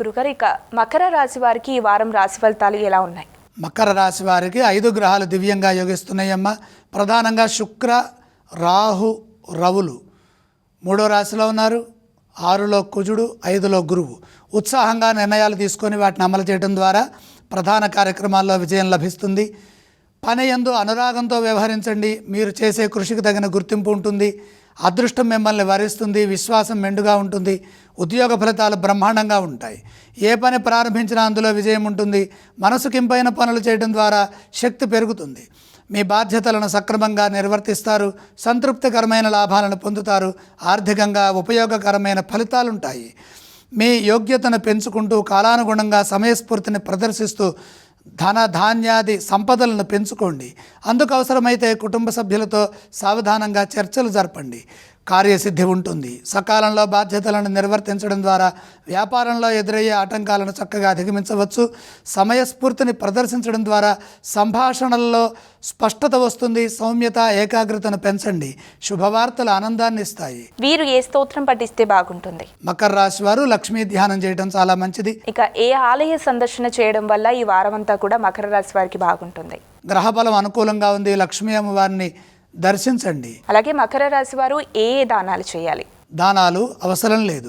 గురుగారు ఇక మకర రాశి వారికి ఈ వారం రాశి ఫలితాలు ఎలా ఉన్నాయి? మకర రాశి వారికి ఐదు గ్రహాలు దివ్యంగా యోగిస్తున్నాయమ్మ. ప్రధానంగా శుక్ర రాహు రవులు. మూడో రాశిలో ఉన్నారు. ఆరులో కుజుడు ఐదులో గురువు. ఉత్సాహంగా నిర్ణయాలు తీసుకొని వాటిని అమలు చేయడం ద్వారా ప్రధాన కార్యక్రమాల్లో విజయం లభిస్తుంది. పని ఎందు అనురాగంతో వ్యవహరించండి. మీరు చేసే కృషికి తగిన గుర్తింపు ఉంటుంది. అదృష్టం మిమ్మల్ని వరిస్తుంది విశ్వాసం మెండుగా ఉంటుంది ఉద్యోగ ఫలితాలు బ్రహ్మాండంగా ఉంటాయి. ఏ పని ప్రారంభించినా అందులో విజయం ఉంటుంది. మనసుకింపైన పనులు చేయడం ద్వారా శక్తి పెరుగుతుంది. మీ బాధ్యతలను సక్రమంగా నిర్వర్తిస్తారు సంతృప్తికరమైన లాభాలను పొందుతారు ఆర్థికంగా ఉపయోగకరమైన ఫలితాలుంటాయి. మీ యోగ్యతను పెంచుకుంటూ కాలానుగుణంగా సమయస్ఫూర్తిని ప్రదర్శిస్తూ ధన ధాన్యాది సంపదలను పెంచుకోండి. అందుకు అవసరమైతే కుటుంబ సభ్యులతో సావధానంగా చర్చలు జరపండి. కార్యసిద్ధి ఉంటుంది. సకాలంలో బాధ్యతలను నిర్వర్తించడం ద్వారా వ్యాపారంలో ఎదురయ్యే ఆటంకాలను చక్కగా అధిగమించవచ్చు. సమయస్ఫూర్తిని ప్రదర్శించడం ద్వారా సంభాషణల్లో స్పష్టత వస్తుంది. సౌమ్యత ఏకాగ్రతను పెంచండి. శుభవార్తలు ఆనందాన్ని ఇస్తాయి. వీరు ఏ స్తోత్రం పఠిస్తే బాగుంటుంది? మకర రాశి వారు లక్ష్మీ ధ్యానం చేయడం చాలా మంచిది. ఇక ఏ ఆలయ సందర్శన చేయడం వల్ల ఈ వారం అంతా కూడా మకర రాశి వారికి బాగుంటుంది? గ్రహబలం అనుకూలంగా ఉంది. లక్ష్మీ అమ్మవారిని దర్శించండి. అలాగే మకర రాశి వారు ఏ ఏ దానాలు చేయాలి? దానాలు అవసరం లేదు.